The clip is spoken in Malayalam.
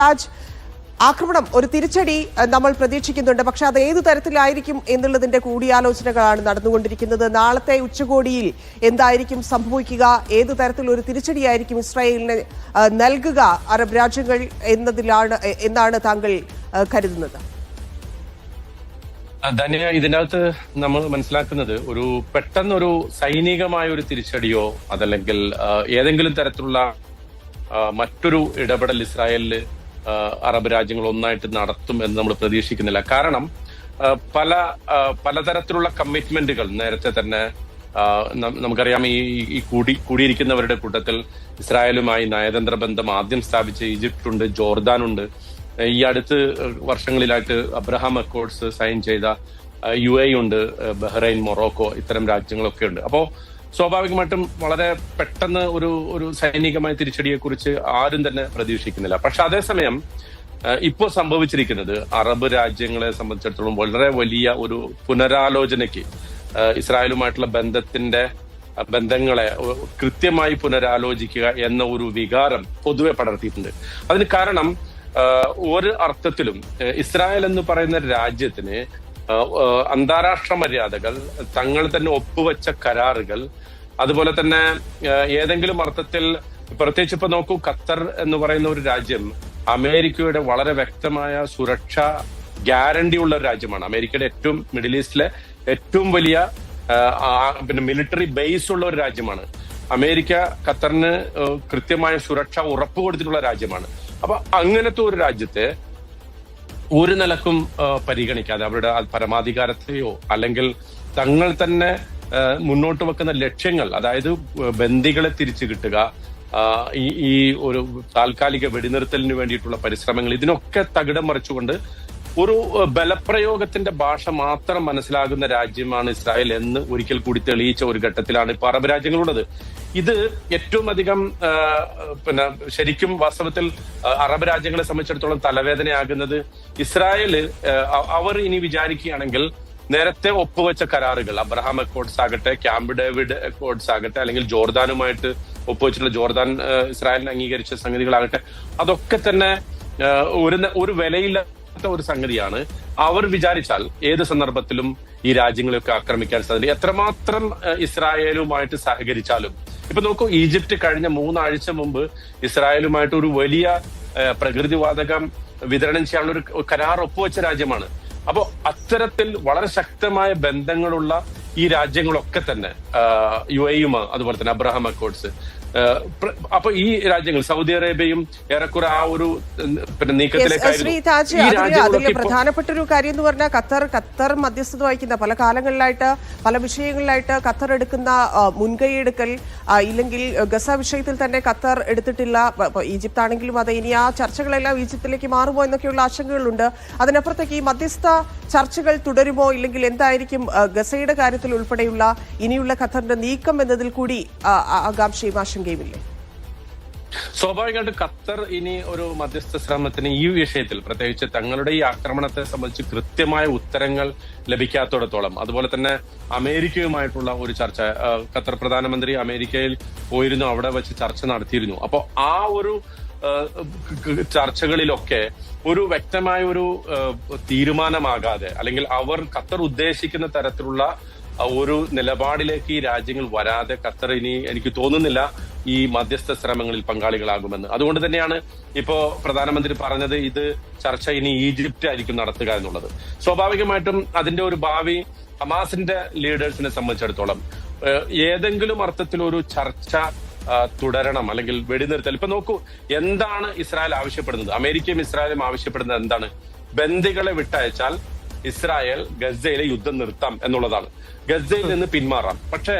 രാജ് ആക്രമണം ഒരു തിരിച്ചടി നമ്മൾ പ്രതീക്ഷിക്കുന്നുണ്ട്. പക്ഷെ അത് ഏതു തരത്തിലായിരിക്കും എന്നുള്ളതിന്റെ കൂടിയാലോചനകളാണ് നടന്നുകൊണ്ടിരിക്കുന്നത്. നാളത്തെ ഉച്ചകോടിയിൽ എന്തായിരിക്കും സംഭവിക്കുക? ഏതു തരത്തിൽ ഒരു തിരിച്ചടിയായിരിക്കും ഇസ്രായേലിന് നൽകുക അറബ് രാജ്യങ്ങൾ എന്നതിലാണ് എന്നാണ് താങ്കൾ കരുതുന്നത്? ധന്യ ഇതിനകത്ത് നമ്മൾ മനസ്സിലാക്കുന്നത് ഒരു പെട്ടെന്നൊരു സൈനികമായ ഒരു തിരിച്ചടിയോ അതല്ലെങ്കിൽ ഏതെങ്കിലും തരത്തിലുള്ള മറ്റൊരു ഇടപെടൽ ഇസ്രായേലിൽ ആ, അറബ് രാജ്യങ്ങൾ ഒന്നായിട്ട് നടത്തും എന്ന് നമ്മൾ പ്രതീക്ഷിക്കുന്നില്ല. കാരണം പല പലതരത്തിലുള്ള കമ്മിറ്റ്മെന്റുകൾ നേരത്തെ തന്നെ നമുക്കറിയാം ഈ ഈ കൂടി കൂടിയിരിക്കുന്നവരുടെ കൂട്ടത്തിൽ ഇസ്രായേലുമായി നയതന്ത്ര ബന്ധം ആദ്യം സ്ഥാപിച്ച ജോർദാൻ ഉണ്ട് ഈ അടുത്ത് വർഷങ്ങളിലായിട്ട് അബ്രഹാം അക്കോർഡ്സ് സൈൻ ചെയ്ത യു എ ഉണ്ട് ബഹ്റൈൻ മൊറോക്കോ ഇത്തരം രാജ്യങ്ങളൊക്കെ ഉണ്ട് അപ്പോ സ്വാഭാവികമായിട്ടും വളരെ പെട്ടെന്ന് ഒരു ഒരു സൈനികമായ തിരിച്ചടിയെ കുറിച്ച് ആരും തന്നെ പ്രതീക്ഷിക്കുന്നില്ല. പക്ഷെ അതേസമയം ഇപ്പോൾ സംഭവിച്ചിരിക്കുന്നത് അറബ് രാജ്യങ്ങളെ സംബന്ധിച്ചിടത്തോളം വളരെ വലിയ ഒരു പുനരാലോചനയ്ക്ക് ഇസ്രായേലുമായിട്ടുള്ള ബന്ധത്തിന്റെ ബന്ധങ്ങളെ കൃത്യമായി പുനരാലോചിക്കുക എന്ന ഒരു വികാരം പൊതുവെ പടർത്തിയിട്ടുണ്ട്. അതിന് കാരണം ഒരു അർത്ഥത്തിലും ഇസ്രായേൽ എന്ന് പറയുന്ന രാജ്യത്തിന് അന്താരാഷ്ട്ര മര്യാദകൾ തങ്ങൾ തന്നെ ഒപ്പുവെച്ച കരാറുകൾ അതുപോലെ തന്നെ ഏതെങ്കിലും അർത്ഥത്തിൽ പ്രത്യേകിച്ച് ഇപ്പൊ നോക്കൂ ഖത്തർ എന്ന് പറയുന്ന ഒരു രാജ്യം അമേരിക്കയുടെ വളരെ വ്യക്തമായ സുരക്ഷ ഗ്യാരണ്ടി ഉള്ള ഒരു രാജ്യമാണ്. അമേരിക്കയുടെ ഏറ്റവും മിഡിൽ ഈസ്റ്റിലെ ഏറ്റവും വലിയ പിന്നെ മിലിറ്ററി ബേസ് ഉള്ള ഒരു രാജ്യമാണ്. അമേരിക്ക ഖത്തറിന് കൃത്യമായ സുരക്ഷ ഉറപ്പ് കൊടുത്തിട്ടുള്ള രാജ്യമാണ്. അപ്പൊ അങ്ങനത്തെ ഒരു രാജ്യത്തെ ഒരു നിലക്കും പരിഗണിക്കാതെ അവരുടെ പരമാധികാരത്തെയോ അല്ലെങ്കിൽ തങ്ങൾ തന്നെ മുന്നോട്ട് വെക്കുന്ന ലക്ഷ്യങ്ങൾ അതായത് ബന്ദികളെ തിരിച്ചു കിട്ടുക ഈ ഒരു താൽക്കാലിക വെടിനിർത്തലിന് വേണ്ടിയിട്ടുള്ള പരിശ്രമങ്ങൾ ഇതിനൊക്കെ തകിടം മറിച്ചുകൊണ്ട് ഒരു ബലപ്രയോഗത്തിന്റെ ഭാഷ മാത്രം മനസ്സിലാകുന്ന രാജ്യമാണ് ഇസ്രായേൽ എന്ന് ഒരിക്കൽ കൂടി തെളിയിച്ച ഒരു ഘട്ടത്തിലാണ് ഇപ്പൊ അറബ് രാജ്യങ്ങളുള്ളത് ഇത് ഏറ്റവും അധികം പിന്നെ ശരിക്കും വാസ്തവത്തിൽ അറബ് രാജ്യങ്ങളെ സംബന്ധിച്ചിടത്തോളം തലവേദനയാകുന്നത് ഇസ്രായേൽ അവർ ഇനി വിചാരിക്കുകയാണെങ്കിൽ നേരത്തെ ഒപ്പുവെച്ച കരാറുകൾ അബ്രഹാം അക്കോഡ്സ് ആകട്ടെ ക്യാമ്പ് ഡേവിഡ് അക്കോഡ്സ് ആകട്ടെ അല്ലെങ്കിൽ ജോർദാനുമായിട്ട് ഒപ്പുവെച്ചിട്ടുള്ള ജോർദാൻ ഇസ്രായേലിനെ അംഗീകരിച്ച സംഗതികളാകട്ടെ അതൊക്കെ തന്നെ ഒരു ഒരു ന- ഒരു ഒരു സംഗതിയാണ് അവർ വിചാരിച്ചാൽ ഏത് സന്ദർഭത്തിലും ഈ രാജ്യങ്ങളെയൊക്കെ ആക്രമിക്കാൻ സാധിക്കും എത്രമാത്രം ഇസ്രായേലുമായിട്ട് സഹകരിച്ചാലും. ഇപ്പൊ നോക്കൂ ഈജിപ്ത് കഴിഞ്ഞ മൂന്നാഴ്ച മുമ്പ് ഇസ്രായേലുമായിട്ട് ഒരു വലിയ പ്രകൃതിവാതകം വിതരണം ചെയ്യാനുള്ള ഒരു കരാർ ഒപ്പുവെച്ച രാജ്യമാണ്. അപ്പോ അത്തരത്തിൽ വളരെ ശക്തമായ ബന്ധങ്ങളുള്ള ഈ രാജ്യങ്ങളൊക്കെ തന്നെ യു എയും അതുപോലെ തന്നെ അബ്രഹാം അക്കോർഡ്സ് അപ്പൊ ഈ രാജ്യങ്ങൾ സൗദി അറേബ്യയും ഏറെക്കുറെ ആ ഒരു പിന്നെ നീക്കത്തിലേക്ക് പ്രധാനപ്പെട്ട ഒരു കാര്യം എന്ന് പറഞ്ഞാൽ ഖത്തർ ഖത്തർ മധ്യസ്ഥത വഹിക്കുന്ന പല കാലങ്ങളിലായിട്ട് പല വിഷയങ്ങളിലായിട്ട് ഖത്തർ എടുക്കുന്ന മുൻകൈയെടുക്കൽ ഇല്ലെങ്കിൽ ഗസ വിഷയത്തിൽ തന്നെ ഖത്തർ എടുത്തിട്ടില്ല. ഈജിപ്ത് ആണെങ്കിലും അത് ഇനി ആ ചർച്ചകളെല്ലാം ഈജിപ്തിലേക്ക് മാറുമോ എന്നൊക്കെയുള്ള ആശങ്കകളുണ്ട്. അതിനപ്പുറത്തേക്ക് ഈ മധ്യസ്ഥ ചർച്ചകൾ തുടരുമോ ഇല്ലെങ്കിൽ എന്തായിരിക്കും ഗസയുടെ കാര്യത്തിൽ ഉൾപ്പെടെയുള്ള ഇനിയുള്ള ഖത്തറിന്റെ നീക്കം എന്നതിൽ കൂടി ആകാംക്ഷയും ആശങ്കയുമില്ലേ? സ്വാഭാവികമായിട്ടും ഖത്തർ ഇനി ഒരു മധ്യസ്ഥ ശ്രമത്തിന് ഈ വിഷയത്തിൽ പ്രത്യേകിച്ച് തങ്ങളുടെ ഈ ആക്രമണത്തെ സംബന്ധിച്ച് കൃത്യമായ ഉത്തരങ്ങൾ ലഭിക്കാത്തിടത്തോളം അതുപോലെ തന്നെ അമേരിക്കയുമായിട്ടുള്ള ഒരു ചർച്ച ഖത്തർ പ്രധാനമന്ത്രി അമേരിക്കയിൽ പോയിരുന്നു അവിടെ വെച്ച് ചർച്ച നടത്തിയിരുന്നു. അപ്പോൾ ആ ഒരു ചർച്ചകളിലൊക്കെ ഒരു വ്യക്തമായ ഒരു തീരുമാനമാകാതെ അല്ലെങ്കിൽ അവർ ഖത്തർ ഉദ്ദേശിക്കുന്ന തരത്തിലുള്ള ഒരു നിലപാടിലേക്ക് ഈ രാജ്യങ്ങൾ വരാതെ ഖത്തർ ഇനി എനിക്ക് തോന്നുന്നില്ല ഈ മധ്യസ്ഥ ശ്രമങ്ങളിൽ പങ്കാളികളാകുമെന്ന്. അതുകൊണ്ട് തന്നെയാണ് ഇപ്പോ പ്രധാനമന്ത്രി പറഞ്ഞത് ഇത് ചർച്ച ഇനി ഈജിപ്റ്റ് ആയിരിക്കും നടത്തുക എന്നുള്ളത്. സ്വാഭാവികമായിട്ടും അതിന്റെ ഒരു ഭാവി ഹമാസിന്റെ ലീഡേഴ്സിനെ സംബന്ധിച്ചിടത്തോളം ഏതെങ്കിലും അർത്ഥത്തിൽ ഒരു ചർച്ച തുടരണം അല്ലെങ്കിൽ വെടിനിർത്തൽ. ഇപ്പൊ നോക്കൂ എന്താണ് ഇസ്രായേൽ ആവശ്യപ്പെടുന്നത്? അമേരിക്കയും ഇസ്രായേലും ആവശ്യപ്പെടുന്നത് എന്താണ്? ബന്ദികളെ വിട്ടയച്ചാൽ ഇസ്രായേൽ ഗസയിലെ യുദ്ധം നിർത്താം എന്നുള്ളതാണ്. ഗസയിൽ നിന്ന് പിന്മാറാം. പക്ഷേ